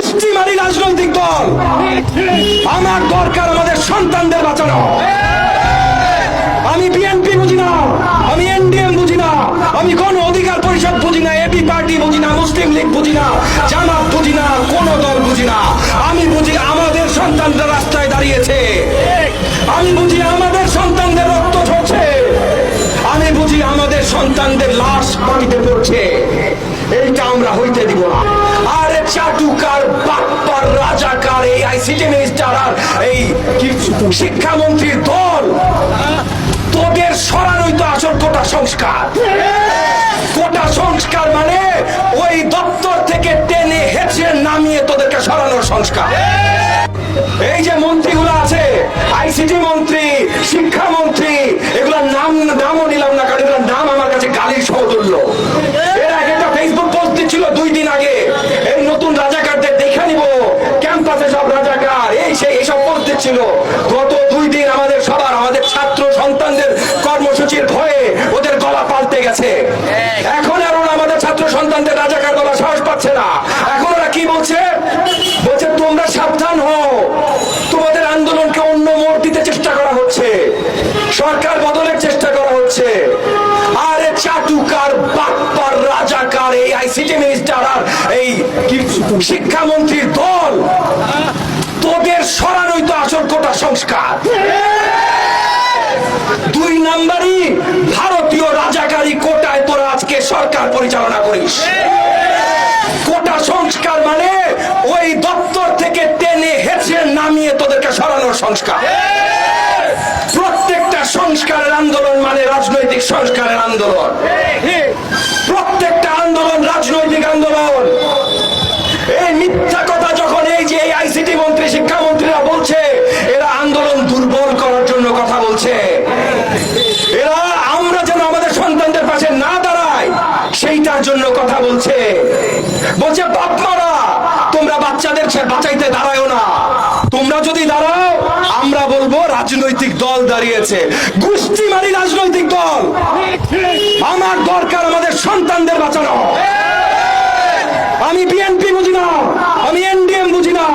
পশ্চিমারি রাজনৈতিক দল। আমার দরকার আমাদের সন্তানদের বাঁচানো। আমি বিএনপি বুঝি না, আমি এনডিএম বুঝি না, আমি কোন অধিকার পরিষদ বুঝি না এবি পার্টি বুঝি না, মুসলিম লীগ বুঝি না, জামাত বুঝি না, কোন দল বুঝি না। আমি বুঝি আমাদের সন্তানরা রাস্তায় দাঁড়িয়েছে। আমি বুঝি আমাদের সন্তানদের রক্ত ঝরছে। আমি বুঝি আমাদের সন্তানদের লাশ মাটিতে পড়ছে। এইটা আমরা হইতে দিব না। আরে চাটুকার আইসিটি মিনিস্টার আর এই শিক্ষামন্ত্রীর দল, তোদের সরানোই তো আসল কোটা সংস্কার। কোটা সংস্কার মানে ওই দপ্তর থেকে টেনে হেঁচে নামিয়ে তোদেরকে সরানোর সংস্কার। এই যে মন্ত্রীগুলো আছে, আইসিটি মন্ত্রী, শিক্ষামন্ত্রী, এগুলোর নাম, নামও নিলাম না, কারণ নাম আমার কাছে গালির সমতুল্য দিচ্ছিল গত দুই দিন আমাদের সবার, আমাদের ছাত্র সন্তানদের কর্মসূচির ভয়ে ওদের গলা পাল্টে গেছে। এখন আর আমাদের ছাত্র সন্তানদের রাজাকার বলা সাহস পাচ্ছে না। এখন ওরা কি বলছে? বলছে, তোমরা সাবধান হও। তোমাদের আন্দোলনকে অন্য মোড় দিতে চেষ্টা করা হচ্ছে। সরকার বদলের চেষ্টা করা হচ্ছে। আরে চাটুকার বাপ্পার রাজাকার, এই আইসিটি মিনিস্টার আর এই শিক্ষামন্ত্রীর দল তোদের সরানোই তো আসল কোটা সংস্কার। দুই নাম্বারই ভারতীয় রাজাকারী কোটায় তোরা আজকে সরকার পরিচালনা করিস। কোটা সংস্কার মানে ওই দপ্তর থেকে টেনে হেঁচে নামিয়ে তোদেরকে সরানোর সংস্কার। প্রত্যেকটা সংস্কারের আন্দোলন মানে রাজনৈতিক সংস্কারের আন্দোলন। প্রত্যেকটা আন্দোলন রাজনৈতিক আন্দোলন। জন্য কথা বলছে। বলছে, বাপ মারা, তোমরা বাচ্চাদের বাঁচাইতে দাঁড়ায়ও না। তোমরা যদি দাঁড়াও, আমরা বলব রাজনৈতিক দল দাঁড়িয়েছে। গোষ্ঠীমারি রাজনৈতিক দল। আমার দরকার আমাদের সন্তানদের বাঁচানো। আমি বিএনপি বুঝি না আমি এনডিএম বুঝি না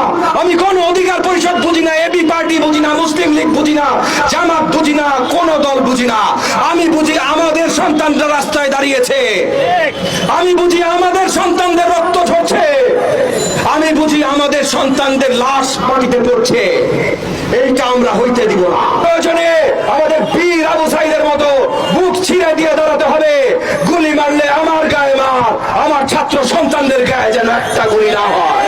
আমি কোন অধিকার পরিষদ বুঝি না এবি পার্টি বুঝি না মুসলিম লীগ বুঝি না, জামাত বুঝি না, কোন দল বুঝি না। আমি বুঝি আমাদের সন্তানরা রাস্তায় দাঁড়িয়েছে। আমি বুঝি আমাদের সন্তানদের রক্ত ঝরছে। আমি বুঝি আমাদের সন্তানদের লাশ মাটিতে পড়ছে। এইটা আমরা হইতে দিব না। প্রয়োজনে আমাদের বীর আবু সাইদের মতো বুক ছিঁড়ে দিয়ে দাঁড়াতে হবে। গুলি মারলে আমার গায়ে মার, আমার ছাত্র সন্তানদের গায়ে যেন একটা গুলি না হয়।